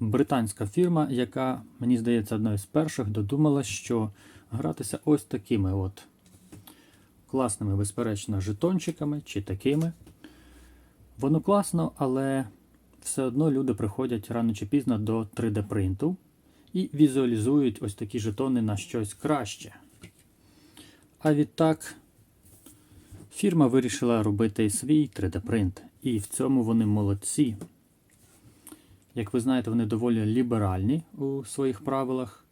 британська фірма, яка, мені здається, одною з перших додумала, що гратися ось такими от класними, безперечно, жетончиками чи такими. Воно класно, але все одно люди приходять рано чи пізно до 3D принту і візуалізують ось такі жетони на щось краще. А відтак фірма вирішила робити свій 3D принт, і в цьому вони молодці. Як ви знаєте, вони доволі ліберальні у своїх правилах.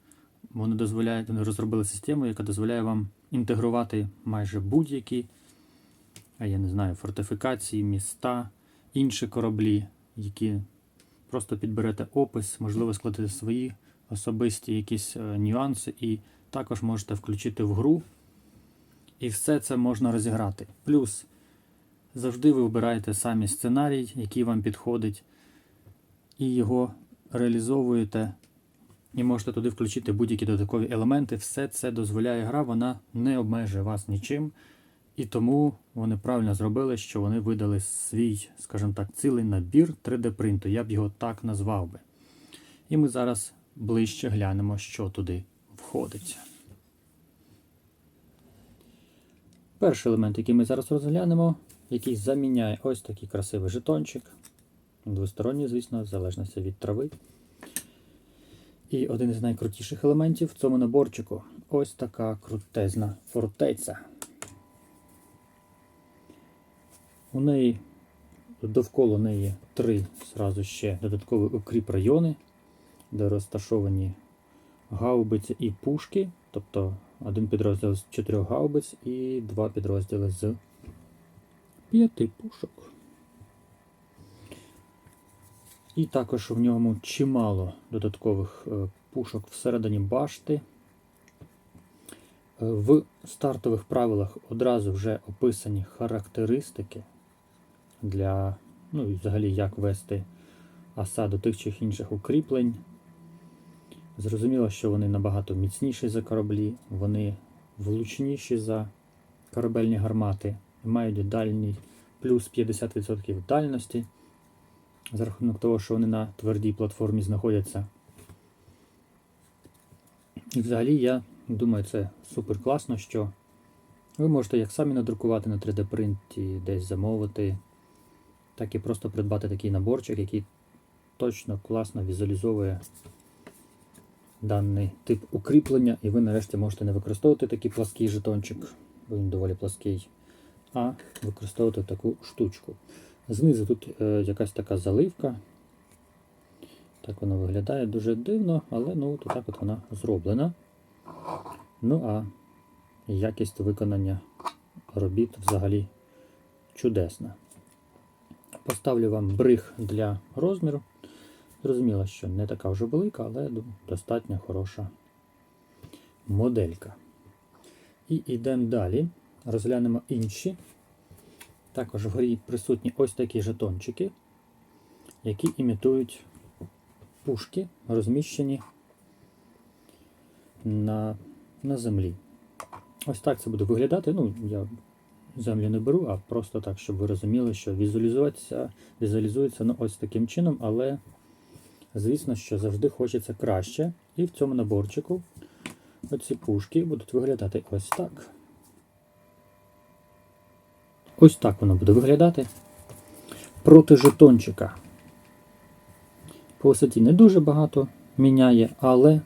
Вони дозволяють, вони розробили систему, яка дозволяє вам інтегрувати майже будь-які, а я не знаю, фортифікації, міста, інші кораблі, які просто підберете опис, можливо, складете свої особисті якісь е, нюанси, і також можете включити в гру. І все це можна розіграти. Плюс завжди ви вибираєте самі сценарій, який вам підходить і його реалізовуєте, і можете туди включити будь-які додаткові елементи. Все це дозволяє гра, вона не обмежує вас нічим. І тому вони правильно зробили, що вони видали свій, скажімо так, цілий набір 3D принту. Я б його так назвав би. І ми зараз ближче глянемо, що туди входить. Перший елемент, який ми зараз розглянемо, який заміняє ось такий красивий жетончик. Двосторонній, звісно, в залежності від трави. І один із найкрутіших елементів в цьому наборчику ось така крутезна фортеця. У неї довкола неї три зразу ще додаткові укріп райони, де розташовані гаубиці і пушки, тобто один підрозділ з чотирьох гаубиць і два підрозділи з п'яти пушок. І також в ньому чимало додаткових е, пушок всередині башти. Е, В стартових правилах одразу вже описані характеристики для, ну і взагалі як вести осаду тих чи інших укріплень. Зрозуміло, що вони набагато міцніші за кораблі, вони влучніші за корабельні гармати, мають дальній плюс 50% дальності за рахунок того, що вони на твердій платформі знаходяться. І взагалі я думаю, це супер класно, що ви можете як самі надрукувати на 3D принті, десь замовити, так і просто придбати такий наборчик, який точно класно візуалізовує даний тип укріплення, і ви нарешті можете не використовувати такий плаский жетончик, бо він доволі плаский, а використовувати таку штучку. Знизу тут е, якась така заливка. Так вона виглядає дуже дивно, але ну, так от вона зроблена. Ну а якість виконання робіт взагалі чудесна. Поставлю вам бриг для розміру. Зрозуміло, що не така вже велика, але достатньо хороша моделька. І йдемо далі. Розглянемо інші. Також в грі присутні ось такі жетончики, які імітують пушки, розміщені на на землі. Ось так це буде виглядати. Ну, я землю не беру, а просто так, щоб ви розуміли, що візуалізується, візуалізується ну, ось таким чином, але, звісно, що завжди хочеться краще. І в цьому наборчику оці пушки будуть виглядати ось так. Ось так воно буде виглядати. Проти жетончика. По висоті не дуже багато міняє, але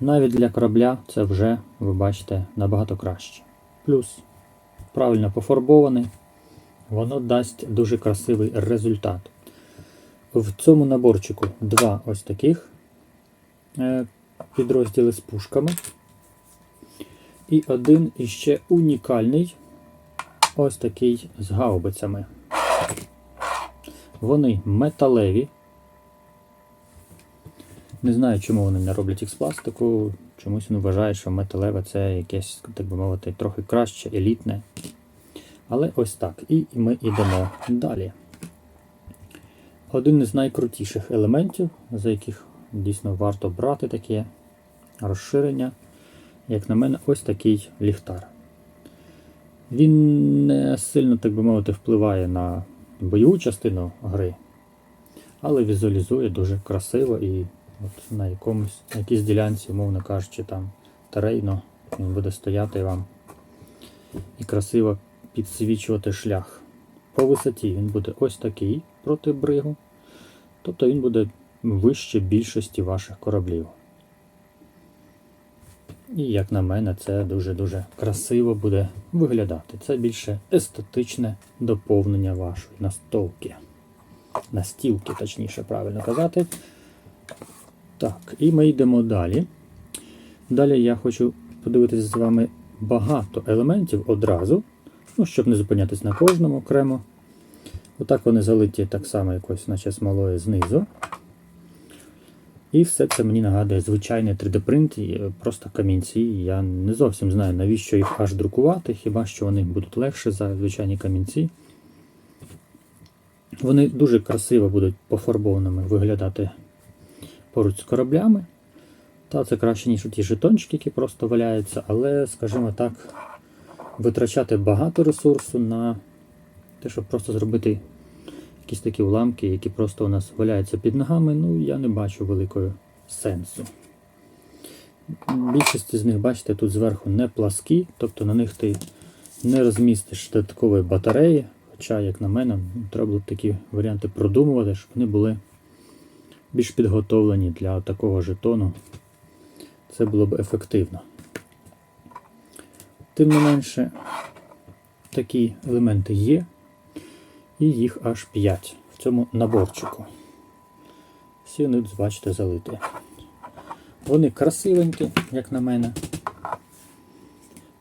навіть для корабля це вже, ви бачите, набагато краще. Плюс правильно пофарбоване, воно дасть дуже красивий результат. В цьому наборчику два ось таких е, підрозділи з пушками. І один іще унікальний ось такий з гаубицями. Вони металеві. Не знаю, чому вони не роблять їх з пластику. Чомусь вони вважають, що металеве це якесь, так би мовити, трохи краще, елітне. Але ось так. І ми йдемо далі. Один із найкрутіших елементів, за яких дійсно варто брати таке розширення, як на мене, ось такий ліхтар. Він не сильно, так би мовити, впливає на бойову частину гри, але візуалізує дуже красиво і от на якомусь, на якійсь ділянці, умовно кажучи, там терейно, він буде стояти вам і красиво підсвічувати шлях. По висоті він буде ось такий проти бригу, тобто він буде вище більшості ваших кораблів. І, як на мене, це дуже-дуже красиво буде виглядати. Це більше естетичне доповнення вашої настолки. Настілки, точніше, правильно казати. Так, і ми йдемо далі. Далі я хочу подивитися з вами багато елементів одразу, ну, щоб не зупинятись на кожному окремо. Отак вони залиті так само якось, наче смолою знизу. І все це мені нагадує звичайний 3D-принт, е, просто камінці. Я не зовсім знаю, навіщо їх аж друкувати, хіба що вони будуть легше за звичайні камінці. Вони дуже красиво будуть пофарбованими виглядати поруч з кораблями. Та це краще, ніж ті жетончики, які просто валяються, але, скажімо так, витрачати багато ресурсу на те, щоб просто зробити якісь такі уламки, які просто у нас валяються під ногами, ну я не бачу великого сенсу. Більшість з них, бачите, тут зверху не пласкі, тобто на них ти не розмістиш додаткової батареї. Хоча, як на мене, треба було такі варіанти продумувати, щоб вони були більш підготовлені для такого жетону. Це було б ефективно. Тим не менше, такі елементи є, і їх аж 5 в цьому наборчику. Всі вони, бачите, залиті. Вони красивенькі, як на мене,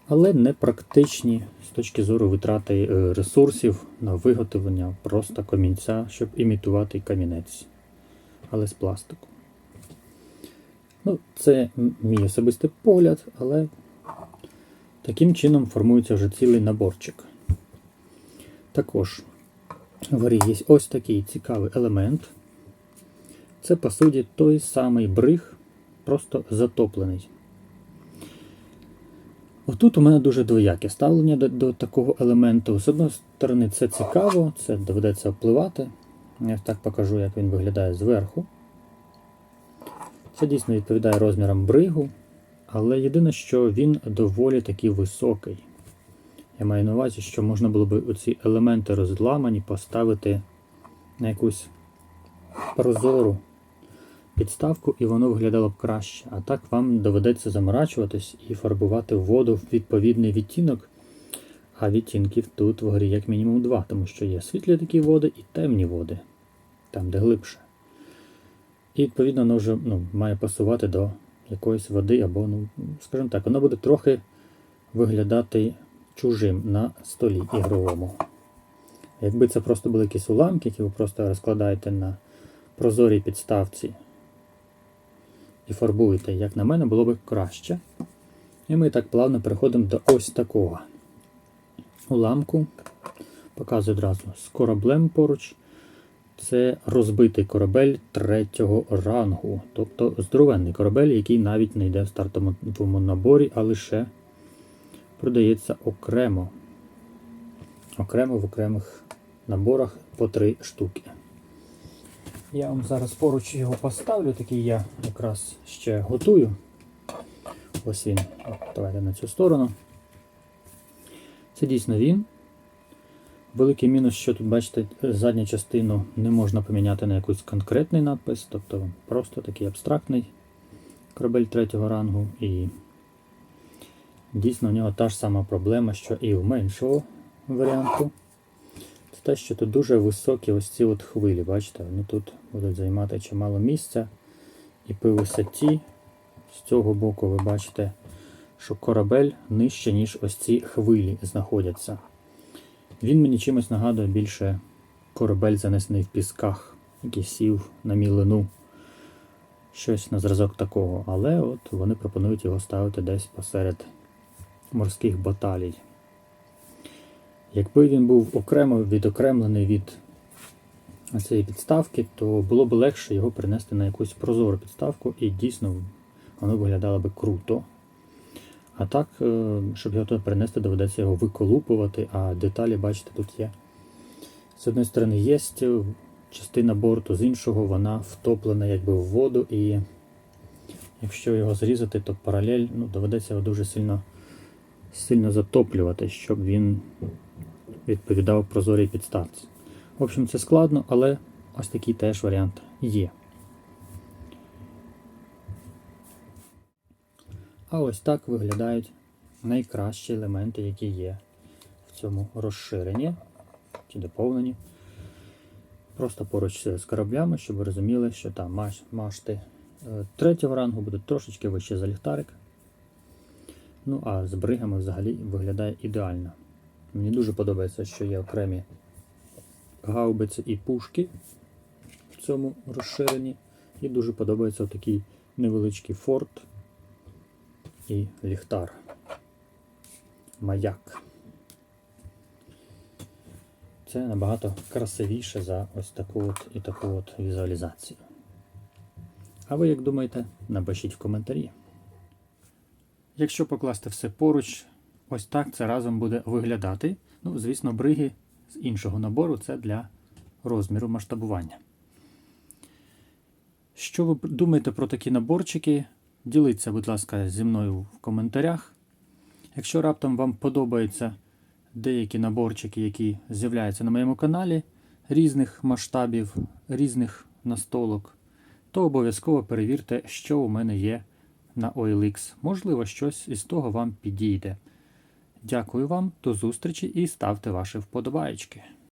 але не практичні з точки зору витрати е, ресурсів на виготовлення просто камінця, щоб імітувати камінець, але з пластику. Ну, Це мій особистий погляд, але таким чином формується вже цілий наборчик. Також в є ось такий цікавий елемент. Це, по суті, той самий бриг, просто затоплений. Отут у мене дуже двояке ставлення до, до такого елементу. З одної сторони, це цікаво, це доведеться впливати. Я так покажу, як він виглядає зверху. Це дійсно відповідає розмірам бригу, але єдине, що він доволі таки високий. Я маю на увазі, що можна було б оці елементи розламані поставити на якусь прозору підставку, і воно виглядало б краще. А так вам доведеться заморачуватись і фарбувати воду в відповідний відтінок. А відтінків тут в грі як мінімум два, тому що є світлі такі води і темні води, там де глибше. І відповідно воно вже ну, має пасувати до якоїсь води, або, ну, скажімо так, воно буде трохи виглядати чужим на столі ігровому. Якби це просто були якісь уламки, які ви просто розкладаєте на прозорій підставці і фарбуєте, як на мене, було б краще. І ми так плавно переходимо до ось такого уламку. Показую одразу з кораблем поруч. Це розбитий корабель третього рангу, тобто здоровенний корабель, який навіть не йде в стартовому наборі, а лише продається окремо. Окремо в окремих наборах по три штуки. Я вам зараз поруч його поставлю, такий я якраз ще готую. Ось він. Давайте на цю сторону. Це дійсно він. Великий мінус, що тут, бачите, задню частину не можна поміняти на якийсь конкретний надпис, тобто просто такий абстрактний корабель третього рангу. І дійсно в нього та ж сама проблема, що і у меншого варіанту. Це те, що тут дуже високі ось ці от хвилі, бачите, вони тут будуть займати чимало місця. І по висоті з цього боку ви бачите, що корабель нижче, ніж ось ці хвилі знаходяться. Він мені чимось нагадує більше корабель, занесений в пісках, який сів на мілину. Щось на зразок такого. Але от вони пропонують його ставити десь посеред морських баталій. Якби він був окремо відокремлений від цієї підставки, то було б легше його принести на якусь прозору підставку і дійсно воно виглядало би круто. А так, е, щоб його туди перенести, доведеться його виколупувати, а деталі, бачите, тут є. З однієї сторони, є частина борту, з іншого вона втоплена якби в воду, і якщо його зрізати, то паралель ну, доведеться його дуже сильно, сильно затоплювати, щоб він відповідав прозорій підставці. В общем, це складно, але ось такий теж варіант є. А ось так виглядають найкращі елементи, які є в цьому розширенні чи доповненні. Просто поруч з кораблями, щоб ви розуміли, що там машти е, третього рангу будуть трошечки вище за ліхтарик. Ну а з бригами взагалі виглядає ідеально. Мені дуже подобається, що є окремі гаубиці і пушки в цьому розширенні. І дуже подобається такий невеличкий форт і ліхтар. Маяк. Це набагато красивіше за ось таку от і таку от візуалізацію. А ви як думаєте, напишіть в коментарі. Якщо покласти все поруч, ось так це разом буде виглядати. Ну, звісно, бриги з іншого набору це для розміру масштабування. Що ви думаєте про такі наборчики? Діліться, будь ласка, зі мною в коментарях. Якщо раптом вам подобаються деякі наборчики, які з'являються на моєму каналі, різних масштабів, різних настолок, то обов'язково перевірте, що у мене є на OLX. Можливо, щось із того вам підійде. Дякую вам, до зустрічі і ставте ваші вподобаєчки.